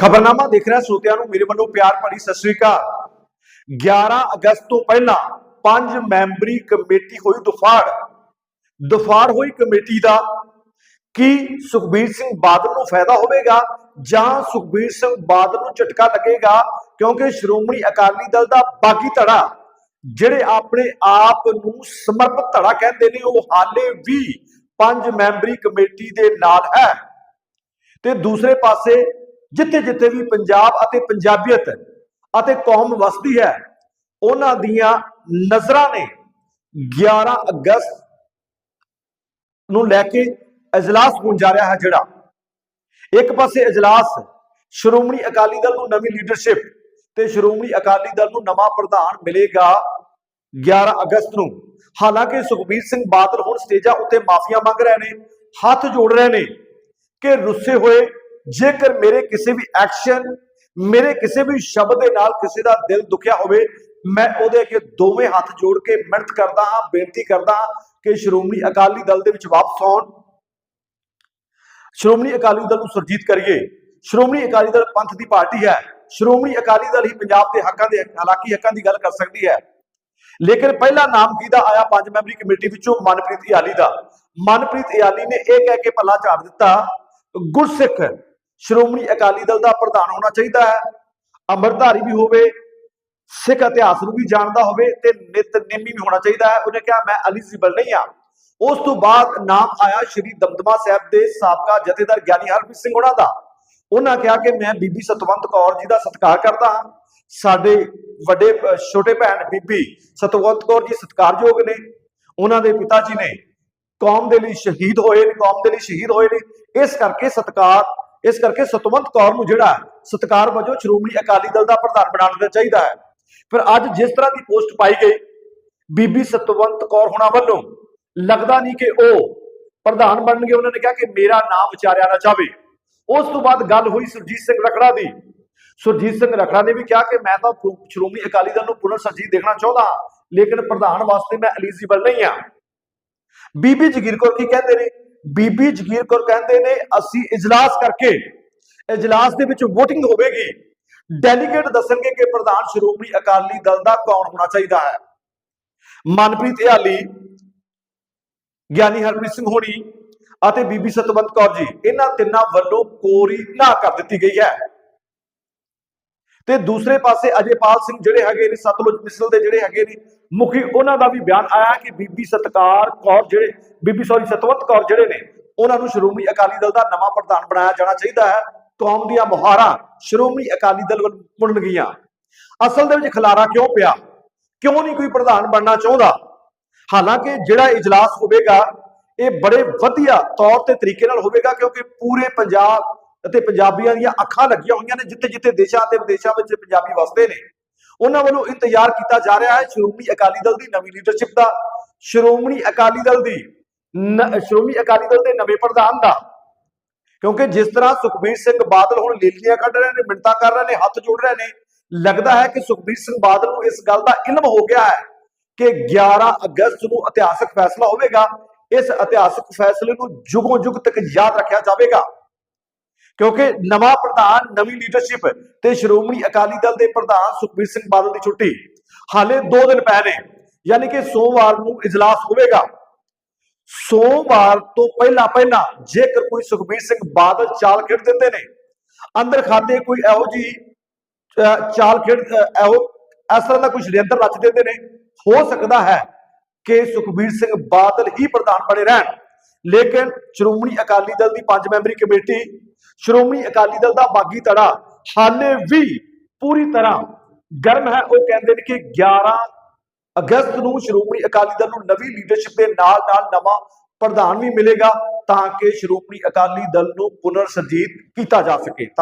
ਖਬਰਨਾਮਾ ਦੇਖ ਰਿਹਾ ਸੋਤਿਆਂ ਨੂੰ, ਮੇਰੇ ਵੱਲੋਂ ਪਿਆਰ ਭਰੀ ਸਤਿ ਸ੍ਰੀ ਅਕਾਲ। 11 ਅਗਸਤ ਤੋਂ ਪਹਿਲਾਂ ਪੰਜ ਮੈਂਬਰੀ ਕਮੇਟੀ ਹੋਈ ਦੁਫਾੜ। ਦੁਫਾੜ ਹੋਈ ਕਮੇਟੀ ਦਾ ਕੀ ਸੁਖਬੀਰ ਸਿੰਘ ਬਾਦਲ ਨੂੰ ਫਾਇਦਾ ਹੋਵੇਗਾ ਜਾਂ ਸੁਖਬੀਰ ਸਿੰਘ ਬਾਦਲ ਨੂੰ ਝਟਕਾ ਲੱਗੇਗਾ? ਕਿਉਂਕਿ ਸ਼੍ਰੋਮਣੀ ਅਕਾਲੀ ਦਲ ਦਾ ਬਾਗੀ ਧੜਾ, ਜਿਹੜੇ ਆਪਣੇ ਆਪ ਨੂੰ ਸਮਰਪਿਤ ਧੜਾ ਕਹਿੰਦੇ ਨੇ, ਉਹ ਹਾਲੇ ਵੀ ਪੰਜ ਮੈਂਬਰੀ ਕਮੇਟੀ ਦੇ ਨਾਲ ਹੈ। ਤੇ ਦੂਸਰੇ ਪਾਸੇ ਜਿੱਥੇ ਜਿੱਥੇ ਵੀ ਪੰਜਾਬ ਅਤੇ ਪੰਜਾਬੀਅਤ ਅਤੇ ਕੌਮ ਵਸਦੀ ਹੈ ਉਹਨਾਂ ਦੀਆਂ ਨਜ਼ਰਾਂ ਨੇ 11 ਅਗਸਤ ਨੂੰ ਲੈ ਕੇ اجلاس ਹੋਣ ਜਾ ਰਿਹਾ ਹੈ ਜਿਹੜਾ ਇੱਕ ਪਾਸੇ اجلاس ਸ਼੍ਰੋਮਣੀ ਅਕਾਲੀ ਦਲ ਨੂੰ ਨਵੀਂ ਲੀਡਰਸ਼ਿਪ ਤੇ ਸ਼੍ਰੋਮਣੀ ਅਕਾਲੀ ਦਲ ਨੂੰ ਨਵਾਂ ਪ੍ਰਧਾਨ ਮਿਲੇਗਾ 11 ਅਗਸਤ ਨੂੰ ਹਾਲਾਂਕਿ ਸੁਖਬੀਰ ਸਿੰਘ ਬਾਦਲ ਹੁਣ ਸਟੇਜਾਂ ਉੱਤੇ ਮਾਫੀਆਂ ਮੰਗ ਰਹੇ ਨੇ ਹੱਥ ਜੋੜ ਰਹੇ ਨੇ ਕਿ ਰੁੱਸੇ ਹੋਏ ਜੇਕਰ ਮੇਰੇ ਕਿਸੇ ਵੀ ਐਕਸ਼ਨ ਮੇਰੇ ਕਿਸੇ ਵੀ ਸ਼ਬਦ ਦੇ ਨਾਲ ਕਿਸੇ ਦਾ ਦਿਲ ਦੁਖਿਆ ਹੋਵੇ, ਮੈਂ ਉਹਦੇ ਅੱਗੇ ਦੋਵੇਂ ਹੱਥ ਜੋੜ ਕੇ ਮਿਹਨਤ ਕਰਦਾ ਹਾਂ, ਬੇਨਤੀ ਕਰਦਾ ਹਾਂ ਕਿ ਸ਼੍ਰੋਮਣੀ ਅਕਾਲੀ ਦਲ ਦੇ ਵਿੱਚ ਵਾਪਸ ਆਉਣ। ਸ਼੍ਰੋਮਣੀ ਅਕਾਲੀ ਦਲ ਨੂੰ ਸੁਰਜੀਤ ਕਰੀਏ। ਸ਼੍ਰੋਮਣੀ ਅਕਾਲੀ ਦਲ ਪੰਥ ਦੀ ਪਾਰਟੀ ਹੈ। ਸ਼੍ਰੋਮਣੀ ਅਕਾਲੀ ਦਲ ਹੀ ਪੰਜਾਬ ਦੇ ਹੱਕਾਂ ਦੇ, ਹਾਲਾਕੀ ਹੱਕਾਂ ਦੀ ਗੱਲ ਕਰ ਸਕਦੀ ਹੈ। ਲੇਕਿਨ ਪਹਿਲਾ ਨਾਮ ਕਿਹਦਾ ਆਇਆ ਪੰਜ ਮੈਂਬਰੀ ਕਮੇਟੀ ਵਿੱਚੋਂ ਮਨਪ੍ਰੀਤ ਇਆਲੀ ਦਾ। ਮਨਪ੍ਰੀਤ ਇਆਲੀ ਨੇ ਇਹ ਕਹਿ ਕੇ ਪੱਲਾ ਝਾੜ ਦਿੱਤਾ, ਗੁਰਸਿੱਖ ਸ਼੍ਰੋਮਣੀ ਅਕਾਲੀ ਦਲ ਦਾ ਪ੍ਰਧਾਨ ਹੋਣਾ ਚਾਹੀਦਾ ਹੈ। ਅੰਮ੍ਰਿਤਧਾਰੀ ਵੀ ਹੋਵੇ, ਸਿੱਖ ਇਤਿਹਾਸ ਨੂੰ ਵੀ ਜਾਣਦਾ ਹੋਵੇ ਤੇ ਨਿਤਨੇਮੀ ਵੀ ਹੋਣਾ ਚਾਹੀਦਾ ਹੈ। ਉਹਨੇ ਕਿਹਾ, ਮੈਂ ਅਲੀਜ਼ੀਬਲ ਨਹੀਂ ਆ ਉਸ ਤੋਂ ਬਾਅਦ ਨਾਮ ਆਇਆ ਸ਼੍ਰੀ ਦਮਦਮਾ ਸਾਹਿਬ ਦੇ ਸਾਬਕਾ ਜਥੇਦਾਰ ਗਿਆਨੀ ਹਰਪ੍ਰੀਤ ਸਿੰਘ ਉਹਨਾਂ ਦਾ। ਉਹਨਾਂ ਕਿਹਾ ਕਿ ਮੈਂ ਬੀਬੀ ਸਤਵੰਤ ਕੌਰ ਜੀ ਦਾ ਸਤਿਕਾਰ ਕਰਦਾ ਹਾਂ। ਸਾਡੇ ਵੱਡੇ, ਛੋਟੇ ਭੈਣ ਬੀਬੀ ਸਤਵੰਤ ਕੌਰ ਜੀ ਸਤਿਕਾਰਯੋਗ ਨੇ। ਉਹਨਾਂ ਦੇ ਪਿਤਾ ਜੀ ਨੇ ਕੌਮ ਦੇ ਲਈ ਸ਼ਹੀਦ ਹੋਏ ਨੇ, ਕੌਮ ਦੇ ਲਈ ਸ਼ਹੀਦ ਹੋਏ ਨੇ। ਇਸ ਕਰਕੇ ਸਤਿਕਾਰ ਇਸ ਕਰਕੇ ਸਤਵੰਤ ਕੌਰ ਨੂੰ ਜਿਹੜਾ ਹੈ, ਸਤਿਕਾਰ ਵਜੋਂ ਸ਼੍ਰੋਮਣੀ ਅਕਾਲੀ ਦਲ ਦਾ ਪ੍ਰਧਾਨ ਬਣਾ ਦੇਣਾ ਚਾਹੀਦਾ ਹੈ। ਫਿਰ ਅੱਜ ਜਿਸ ਤਰ੍ਹਾਂ ਦੀ ਪੋਸਟ ਪਾਈ ਗਈ ਬੀਬੀ ਸਤਵੰਤ ਕੌਰ ਹੋਣਾ ਵੱਲੋਂ ਲੱਗਦਾ ਨਹੀਂ ਕਿ ਉਹ ਪ੍ਰਧਾਨ ਬਣਨਗੇ। ਉਹਨਾਂ ਨੇ ਕਿਹਾ ਕਿ ਮੇਰਾ ਨਾਮ ਵਿਚਾਰਿਆ ਨਾ ਜਾਵੇ। ਉਸ ਤੋਂ ਬਾਅਦ ਗੱਲ ਹੋਈ ਸੁਰਜੀਤ ਸਿੰਘ ਰਖੜਾ ਦੀ। ਸੁਰਜੀਤ ਸਿੰਘ ਰਖੜਾ ਨੇ ਵੀ ਕਿਹਾ ਕਿ ਮੈਂ ਤਾਂ ਸ਼੍ਰੋਮਣੀ ਅਕਾਲੀ ਦਲ ਨੂੰ ਪੁਨਰ ਸਰਜੀਤ ਦੇਖਣਾ ਚਾਹੁੰਦਾ ਹਾਂ, ਲੇਕਿਨ ਪ੍ਰਧਾਨ ਵਾਸਤੇ ਮੈਂ ਐਲੀਜੀਬਲ ਨਹੀਂ ਆ ਬੀਬੀ ਜਗੀਰ ਕੌਰ ਕੀ ਕਹਿੰਦੇ ਨੇ? ਬੀਬੀ ਜਗੀਰ ਕੌਰ ਕਹਿੰਦੇ ਨੇ, ਅਸੀਂ ਇਜਲਾਸ ਕਰਕੇ, ਇਜਲਾਸ ਦੇ ਵਿੱਚ VOTING ਹੋਵੇਗੀ। ਡੈਲੀਗੇਟ ਦੱਸਣਗੇ ਕਿ ਪ੍ਰਧਾਨ ਸ਼੍ਰੋਮਣੀ ਅਕਾਲੀ ਦਲ ਦਾ ਕੌਣ ਹੋਣਾ ਚਾਹੀਦਾ ਹੈ। ਮਨਪ੍ਰੀਤ ਇਆਲੀ ਗਿਆਨੀ ਹਰਪ੍ਰੀਤ ਸਿੰਘ ਹੋਣੀ ਅਤੇ ਬੀਬੀ ਸਤਵੰਤ ਕੌਰ ਜੀ, ਇਹਨਾਂ ਤਿੰਨਾਂ ਵੱਲੋਂ ਕੋਰੀ ਨਾ ਕਰ ਦਿੱਤੀ ਗਈ ਹੈ। ਤੇ ਦੂਸਰੇ ਪਾਸੇ ਅਜੇਪਾਲ ਸਿੰਘ ਜਿਹੜੇ ਹੈਗੇ ਨੇ, ਸਤਲੁਜ ਮਿਸਲ ਦੇ ਜਿਹੜੇ ਹੈਗੇ ਨੇ, ਮੁਖੀ ਉਹਨਾਂ ਦਾ ਵੀ ਬਿਆਨ ਆਇਆ ਕਿ ਬੀਬੀ ਸਤਕਾਰ ਕੌਰ ਜਿਹੜੇ ਬੀਬੀ ਸੌਰੀ ਸਤਵੰਤ ਕੌਰ ਜਿਹੜੇ ਨੇ, ਉਹਨਾਂ ਨੂੰ ਸ਼੍ਰੋਮਣੀ ਅਕਾਲੀ ਦਲ ਦਾ ਨਵਾਂ ਪ੍ਰਧਾਨ ਬਣਾਇਆ ਜਾਣਾ ਚਾਹੀਦਾ ਹੈ। ਕੌਮ ਦੀਆਂ ਮੁਹਾਰਾਂ ਸ਼੍ਰੋਮਣੀ ਅਕਾਲੀ ਦਲ ਵੱਲ ਮੁੜਨ ਗਈਆਂ ਅਸਲ ਦੇ ਵਿੱਚ ਖਲਾਰਾ ਕਿਉਂ ਪਿਆ? ਕਿਉਂ ਨਹੀਂ ਕੋਈ ਪ੍ਰਧਾਨ ਬਣਨਾ ਚਾਹੁੰਦਾ? ਹਾਲਾਂਕਿ ਜਿਹੜਾ ਇਜਲਾਸ ਹੋਵੇਗਾ, ਇਹ ਬੜੇ ਵਧੀਆ ਤੌਰ ਤੇ ਤਰੀਕੇ ਨਾਲ ਹੋਵੇਗਾ, ਕਿਉਂਕਿ ਪੂਰੇ ਪੰਜਾਬ ਅਤੇ ਪੰਜਾਬੀਆਂ ਦੀਆਂ ਅੱਖਾਂ ਲੱਗੀਆਂ ਹੋਈਆਂ ਨੇ ਜਿੱਥੇ ਜਿੱਥੇ ਦੇਸ਼ਾਂ ਅਤੇ ਵਿਦੇਸ਼ਾਂ ਵਿੱਚ ਪੰਜਾਬੀ ਵਸਦੇ ਨੇ। ਉਹਨਾਂ ਵੱਲੋਂ ਇੰਤਜ਼ਾਰ ਕੀਤਾ ਜਾ ਰਿਹਾ ਹੈ ਸ਼੍ਰੋਮਣੀ ਅਕਾਲੀ ਦਲ ਦੀ ਨਵੀਂ ਲੀਡਰਸ਼ਿਪ ਦਾ, ਸ਼੍ਰੋਮਣੀ ਅਕਾਲੀ ਦਲ ਦੀ। ਸ਼੍ਰੋਮਣੀ ਅਕਾਲੀ ਦਲ ਦੇ ਨਵੇਂ ਪ੍ਰਧਾਨ ਦਾ। ਕਿਉਂਕਿ ਜਿਸ ਤਰ੍ਹਾਂ ਸੁਖਬੀਰ ਸਿੰਘ ਬਾਦਲ ਹੁਣ ਲੀਲੀਆਂ ਕੱਢ ਰਹੇ ਨੇ ਮਿੰਟਾਂ ਕਰ ਰਹੇ ਨੇ, ਹੱਥ ਜੋੜ ਰਹੇ ਨੇ, ਲੱਗਦਾ ਹੈ ਕਿ ਸੁਖਬੀਰ ਸਿੰਘ ਬਾਦਲ ਨੂੰ ਇਸ ਗੱਲ ਦਾ ਇਲਮ ਹੋ ਗਿਆ ਹੈ ਕਿ 11 ਅਗਸਤ ਨੂੰ ਇਤਿਹਾਸਕ ਫੈਸਲਾ ਹੋਵੇਗਾ। ਇਸ ਇਤਿਹਾਸਕ ਫੈਸਲੇ ਨੂੰ ਜੁਗੋਂ ਜੁਗ ਤੱਕ ਯਾਦ ਰੱਖਿਆ ਜਾਵੇਗਾ। ਕਿਉਂਕਿ ਨਵਾਂ ਪ੍ਰਧਾਨ, ਨਵੀਂ ਲੀਡਰਸ਼ਿਪ ਤੇ ਸ਼੍ਰੋਮਣੀ ਅਕਾਲੀ ਦਲ ਦੇ ਪ੍ਰਧਾਨ ਸੁਖਬੀਰ ਸਿੰਘ ਬਾਦਲ ਦੀ ਛੁੱਟੀ ਹਾਲੇ 2 ਦਿਨ ਪਏ ਨੇ, ਯਾਨੀ ਕਿ ਸੋਮਵਾਰ ਨੂੰ ਇਜਲਾਸ ਹੋਵੇਗਾ। ਸੋਮਵਾਰ ਤੋਂ ਪਹਿਲਾਂ ਪਹਿਲਾਂ ਜੇਕਰ ਕੋਈ ਸੁਖਬੀਰ ਸਿੰਘ ਬਾਦਲ ਚਾਲ ਖੇਡ ਦਿੰਦੇ ਨੇ, ਅੰਦਰ ਖਾਤੇ ਕੋਈ ਇਹੋ ਜੀ ਚਾਲ ਖੇਡ ਇਹੋ, ਇਸ ਤਰ੍ਹਾਂ ਦਾ ਕੋਈ ਸ਼ੜਯੰਤਰ ਰਚ ਦਿੰਦੇ ਨੇ, ਹੋ ਸਕਦਾ ਹੈ ਕਿ ਸੁਖਬੀਰ ਸਿੰਘ ਬਾਦਲ ਹੀ ਪ੍ਰਧਾਨ ਬਣੇ ਰਹਿਣ। ਲੇਕਿਨ ਸ਼੍ਰੋਮਣੀ ਅਕਾਲੀ ਦਲ ਦੀ ਪੰਜ ਮੈਂਬਰੀ ਕਮੇਟੀ, ਸ਼੍ਰੋਮਣੀ ਅਕਾਲੀ ਦਲ ਦਾ ਬਾਗੀ ਧੜਾ ਹਾਲੇ ਵੀ ਪੂਰੀ ਤਰ੍ਹਾਂ ਗਰਮ ਹੈ। ਉਹ ਕਹਿੰਦੇ ਨੇ ਕਿ 11 ਅਗਸਤ ਨੂੰ ਸ਼੍ਰੋਮਣੀ ਅਕਾਲੀ ਦਲ ਨੂੰ ਨਵੀਂ ਲੀਡਰਸ਼ਿਪ ਦੇ ਨਾਲ ਨਾਲ ਨਵਾਂ ਪ੍ਰਧਾਨ ਵੀ ਮਿਲੇਗਾ ਤਾਂ ਕਿ ਸ਼੍ਰੋਮਣੀ ਅਕਾਲੀ ਦਲ ਨੂੰ ਪੁਨਰ ਸਰਜੀਤ ਕੀਤਾ ਜਾ ਸਕੇ। ਧੰਨਵਾਦ।